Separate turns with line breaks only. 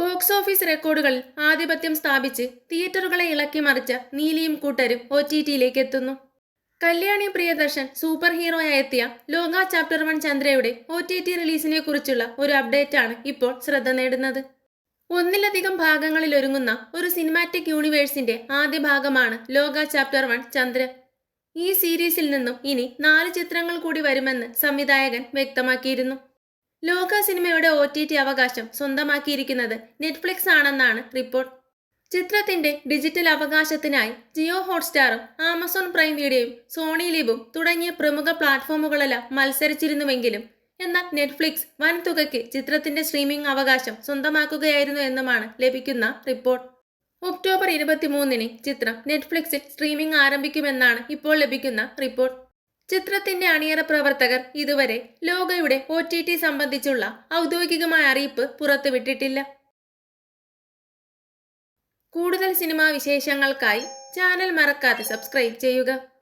Box office റെക്കോർഡുകളിൽ ആധിപത്യം സ്ഥാപിച്ച് തിയേറ്ററുകളെ ഇളക്കി മറിച്ച നീലിയും കൂട്ടരും ഒ ടി ടിയിലേക്ക് എത്തുന്നു. കല്യാണി പ്രിയദർശൻ സൂപ്പർ ഹീറോയായി എത്തിയ ലോക ചാപ്റ്റർ വൺ ചന്ദ്രയുടെ ഒ ടി ടി റിലീസിനെ കുറിച്ചുള്ള ഒരു അപ്ഡേറ്റ് ആണ് ഇപ്പോൾ ശ്രദ്ധ നേടുന്നത്. ഒന്നിലധികം ഭാഗങ്ങളിൽ ഒരുങ്ങുന്ന ഒരു സിനിമാറ്റിക് യൂണിവേഴ്സിന്റെ ആദ്യ ഭാഗമാണ് ലോക ചാപ്റ്റർ വൺ ചന്ദ്ര. ഈ സീരീസിൽ നിന്നും ഇനി നാല് ചിത്രങ്ങൾ കൂടി വരുമെന്ന് സംവിധായകൻ വ്യക്തമാക്കിയിരുന്നു. ലോക സിനിമയുടെ ഒ ടി ടി അവകാശം സ്വന്തമാക്കിയിരിക്കുന്നത് നെറ്റ്ഫ്ലിക്സ് ആണെന്നാണ് റിപ്പോർട്ട്. ചിത്രത്തിന്റെ ഡിജിറ്റൽ അവകാശത്തിനായി ജിയോ ഹോട്ട്സ്റ്റാറും ആമസോൺ പ്രൈം വീഡിയോയും സോണി ലിബും തുടങ്ങിയ പ്രമുഖ പ്ലാറ്റ്ഫോമുകളെല്ലാം മത്സരിച്ചിരുന്നുവെങ്കിലും എന്നാൽ നെറ്റ്ഫ്ലിക്സ് വൻ തുകയ്ക്ക് ചിത്രത്തിന്റെ സ്ട്രീമിംഗ് അവകാശം സ്വന്തമാക്കുകയായിരുന്നു എന്നുമാണ് ലഭിക്കുന്ന റിപ്പോർട്ട്. ഒക്ടോബർ ഇരുപത്തിമൂന്നിന് ചിത്രം നെറ്റ്ഫ്ലിക്സിൽ സ്ട്രീമിംഗ് ആരംഭിക്കുമെന്നാണ് ഇപ്പോൾ ലഭിക്കുന്ന റിപ്പോർട്ട്. ചിത്രത്തിന്റെ അണിയറ പ്രവർത്തകർ ഇതുവരെ ലോകയുടെ ഒ ടി ടി സംബന്ധിച്ചുള്ള ഔദ്യോഗികമായ അറിയിപ്പ് പുറത്തുവിട്ടിട്ടില്ല. കൂടുതൽ സിനിമാ വിശേഷങ്ങൾക്കായി ചാനൽ മറക്കാതെ സബ്സ്ക്രൈബ് ചെയ്യുക.